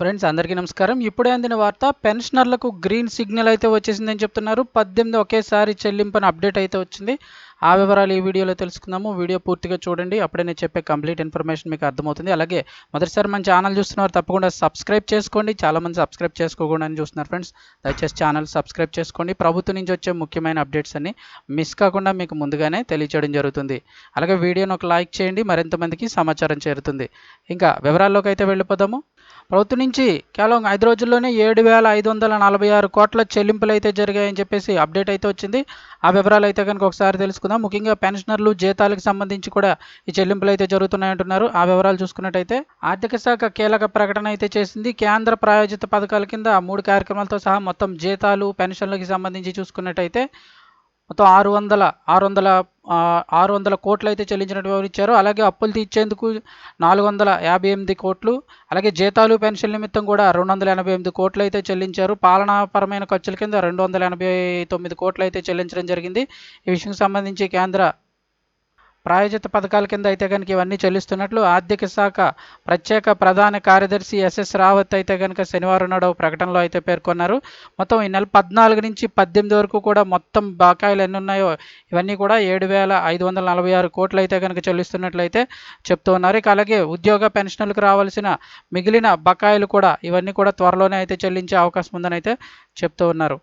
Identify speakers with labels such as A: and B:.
A: Friends అందరికీ నమస్కారం. ఇప్పుడే అందిన వార్త పెన్షనర్లకు గ్రీన్ సిగ్నల్ అయితే వచ్చేసిందని చెప్తున్నారు. పద్దెనిమిది ఒకేసారి చెల్లింపని అప్డేట్ అయితే వచ్చింది. ఆ వివరాలు ఈ వీడియోలో తెలుసుకుందాము. వీడియో పూర్తిగా చూడండి. అప్పుడే నేను చెప్పే కంప్లీట్ ఇన్ఫర్మేషన్ మీకు అర్థమవుతుంది. అలాగే మొదటిసారి మన ఛానల్ చూస్తున్నారు తప్పకుండా సబ్స్క్రైబ్ చేసుకోండి. చాలామంది సబ్స్క్రైబ్ చేసుకోకుండా చూస్తున్నారు ఫ్రెండ్స్. దయచేసి ఛానల్ సబ్స్క్రైబ్ చేసుకోండి. ప్రభుత్వం నుంచి వచ్చే ముఖ్యమైన అప్డేట్స్ అన్ని మిస్ కాకుండా మీకు ముందుగానే తెలియచేయడం జరుగుతుంది. అలాగే వీడియోను ఒక లైక్ చేయండి. మరింత మందికి సమాచారం చేరుతుంది. ఇంకా వివరాల్లోకి అయితే వెళ్ళిపోదాము. ప్రభుత్వం నుంచి కేవలం ఐదు రోజుల్లోనే ఏడు వేల ఐదు వందల నలభై ఆరు కోట్ల చెల్లింపులు అయితే జరిగాయని చెప్పేసి అప్డేట్ అయితే వచ్చింది. ఆ వివరాలు అయితే కనుక ఒకసారి తెలుసుకుందాం. ముఖ్యంగా పెన్షనర్లు జీతాలకు సంబంధించి కూడా ఈ చెల్లింపులు అయితే జరుగుతున్నాయంటున్నారు ఆ వివరాలు చూసుకున్నట్టయితే ఆర్థిక శాఖ కీలక ప్రకటన అయితే చేసింది. కేంద్ర ప్రాయోజిత పథకాల కింద మూడు కార్యక్రమాలతో సహా మొత్తం జీతాలు పెన్షన్లకు సంబంధించి చూసుకున్నట్టయితే మొత్తం ఆరు వందల ఆరు వందల ఆరు వందల కోట్లు అయితే చెల్లించినట్టు వివరించారు. అలాగే అప్పులు తీర్చేందుకు నాలుగు వందల యాభై ఎనిమిది కోట్లు అలాగే జీతాలు పెన్షన్ నిమిత్తం కూడా రెండు వందల ఎనభై ఎనిమిది కోట్లు అయితే చెల్లించారు. పాలనాపరమైన ఖర్చుల కింద రెండు వందల ఎనభై తొమ్మిది కోట్లు అయితే చెల్లించడం జరిగింది. ఈ విషయం సంబంధించి కేంద్ర ప్రాయోజిత పథకాల కింద అయితే కనుక ఇవన్నీ చెల్లిస్తున్నట్లు ఆర్థిక శాఖ ప్రత్యేక ప్రధాన కార్యదర్శి ఎస్ఎస్ రావత్ అయితే కనుక శనివారం నాడు ప్రకటనలో అయితే పేర్కొన్నారు. మొత్తం ఈ నెల పద్నాలుగు నుంచి పద్దెనిమిది వరకు కూడా మొత్తం బకాయిలు ఎన్ని ఉన్నాయో ఇవన్నీ కూడా ఏడు వేల ఐదు వందల నలభై ఆరు కోట్లు అయితే కనుక చెల్లిస్తున్నట్లయితే చెప్తూ ఉన్నారు. ఇక అలాగే ఉద్యోగ పెన్షన్లకు రావాల్సిన మిగిలిన బకాయిలు కూడా ఇవన్నీ కూడా త్వరలోనే అయితే చెల్లించే అవకాశం ఉందని అయితే చెప్తూ ఉన్నారు.